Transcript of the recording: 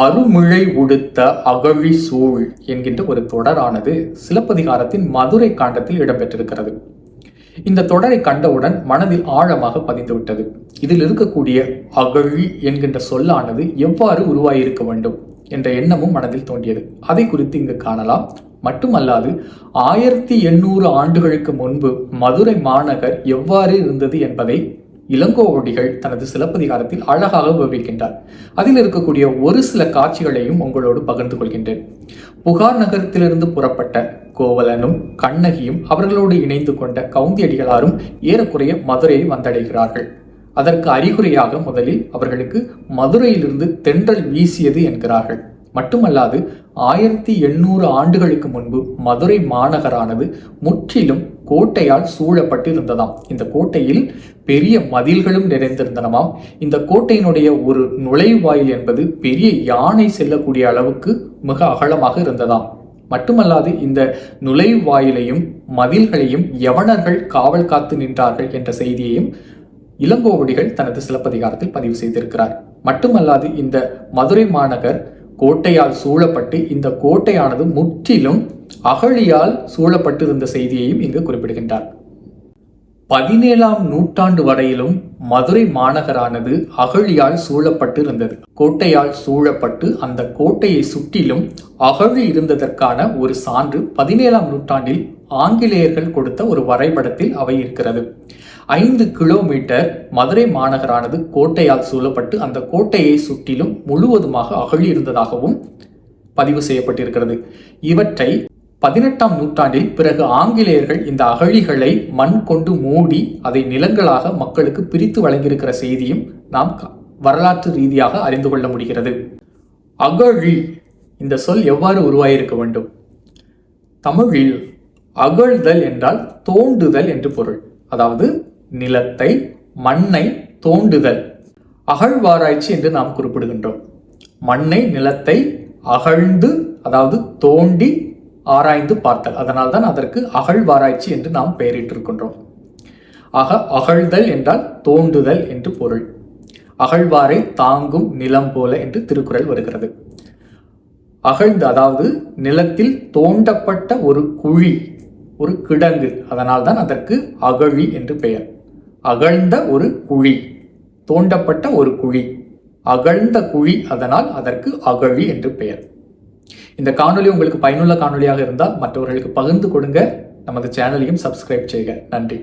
அருமிழை உடுத்த அகழி சூழ் என்கின்ற ஒரு தொடரானது சிலப்பதிகாரத்தின் மதுரை காண்டத்தில் இடம்பெற்றிருக்கிறது. இந்த தொடரை கண்டவுடன் மனதில் ஆழமாக பதிந்துவிட்டது. இதில் இருக்கக்கூடிய அகழி என்கின்ற சொல்லானது எவ்வாறு உருவாகியிருக்க வேண்டும் என்ற எண்ணமும் மனதில் தோன்றியது. அதை குறித்து இங்கு காணலாம். மட்டுமல்லாது ஆயிரத்தி எண்ணூறு ஆண்டுகளுக்கு முன்பு மதுரை மாநகர் எவ்வாறு இருந்தது என்பதை இளங்கோவடிகள் தனது சிலப்பதிகாரத்தில் அழகாக விவரிக்கின்றார். அதில் இருக்கக்கூடிய ஒரு சில காட்சிகளையும் உங்களோடு பகிர்ந்து கொள்கின்றேன். புகார் நகரத்திலிருந்து புறப்பட்ட கோவலனும் கண்ணகியும் அவர்களோடு இணைந்து கொண்ட கவுந்தியடிகளாரும் ஏறக்குறைய மதுரையை வந்தடைகிறார்கள். அதற்கு அறிகுறியாக முதலில் அவர்களுக்கு மதுரையிலிருந்து தென்றல் வீசியது என்கிறார்கள். மட்டுமல்லாது ஆயிரத்தி எண்ணூறு ஆண்டுகளுக்கு முன்பு மதுரை மாநகரானது முற்றிலும் கோட்டையால் சூழப்பட்டு இருந்ததாம் இந்த கோட்டையில் பெரிய மதில்களும் நிறைந்திருந்தனமாம். இந்த கோட்டையினுடைய ஒரு நுழைவாயில் என்பது பெரிய யானை செல்லக்கூடிய அளவுக்கு மிக அகலமாக இருந்ததாம். மட்டுமல்லாது இந்த நுழைவாயிலையும் மதில்களையும் யவனர்கள் காவல் காத்து நின்றார்கள் என்ற செய்தியையும் இளங்கோவடிகள் தனது சிலப்பதிகாரத்தில் பதிவு செய்திருக்கிறார். மட்டுமல்லாது இந்த மதுரை மாநகர் கோட்டையால் சூழப்பட்டு இந்த கோட்டையானது முற்றிலும் அகழியால் சூழப்பட்டிருந்த செய்தியையும் இங்கு குறிப்பிடுகின்றார். பதினேழாம் நூற்றாண்டு வரையிலும் மதுரை மாநகரானது அகழியால் சூழப்பட்டு இருந்தது கோட்டையால் சூழப்பட்டு அந்த கோட்டையை சுற்றிலும் அகழி இருந்ததற்கான ஒரு சான்று பதினேழாம் நூற்றாண்டில் ஆங்கிலேயர்கள் கொடுத்த ஒரு வரைபடத்தில் அவை இருக்கிறது. ஐந்து கிலோமீட்டர் மதுரை மாநகரானது கோட்டையால் சூழப்பட்டு அந்த கோட்டையை சுற்றிலும் முழுவதுமாக அகழி இருந்ததாகவும் பதிவு செய்யப்பட்டிருக்கிறது. இவற்றை பதினெட்டாம் நூற்றாண்டில் பிறகு ஆங்கிலேயர்கள் இந்த அகழிகளை மண் கொண்டு மூடி அதை நிலங்களாக மக்களுக்கு பிரித்து வழங்கியிருக்கிற செய்தியும் நாம் வரலாற்று ரீதியாக அறிந்து கொள்ள முடிகிறது. அகழி இந்த சொல் எவ்வாறு உருவாயிருக்க வேண்டும்? தமிழில் அகழ்தல் என்றால் தோண்டுதல் என்று பொருள். அதாவது நிலத்தை மண்ணை தோண்டுதல். அகழ்வாராய்ச்சி என்று நாம் குறிப்பிடுகின்றோம். மண்ணை நிலத்தை அகழ்ந்து அதாவது தோண்டி ஆராய்ந்து பார்த்தல். அதனால் தான் அதற்கு அகழ்வாராய்ச்சி என்று நாம் பெயரிட்டிருக்கின்றோம். ஆக அகழ்தல் என்றால் தோண்டுதல் என்று பொருள். அகழ்வாரை தாங்கும் நிலம் போல என்று திருக்குறள் வருகிறது. அகழ்ந்து அதாவது நிலத்தில் தோண்டப்பட்ட ஒரு குழி ஒரு கிடங்கு அதனால் தான் அதற்கு அகழி என்று பெயர். அகழ்ந்த ஒரு குழி தோண்டப்பட்ட ஒரு குழி அகழ்ந்த குழி அதனால் அதற்கு அகழி என்று பெயர். இந்த காணொலி உங்களுக்கு பயனுள்ள காணொலியாக இருந்தால் மற்றவர்களுக்கு பகிர்ந்து கொடுங்க. நமது சேனலையும் சப்ஸ்கிரைப் செய்க. நன்றி.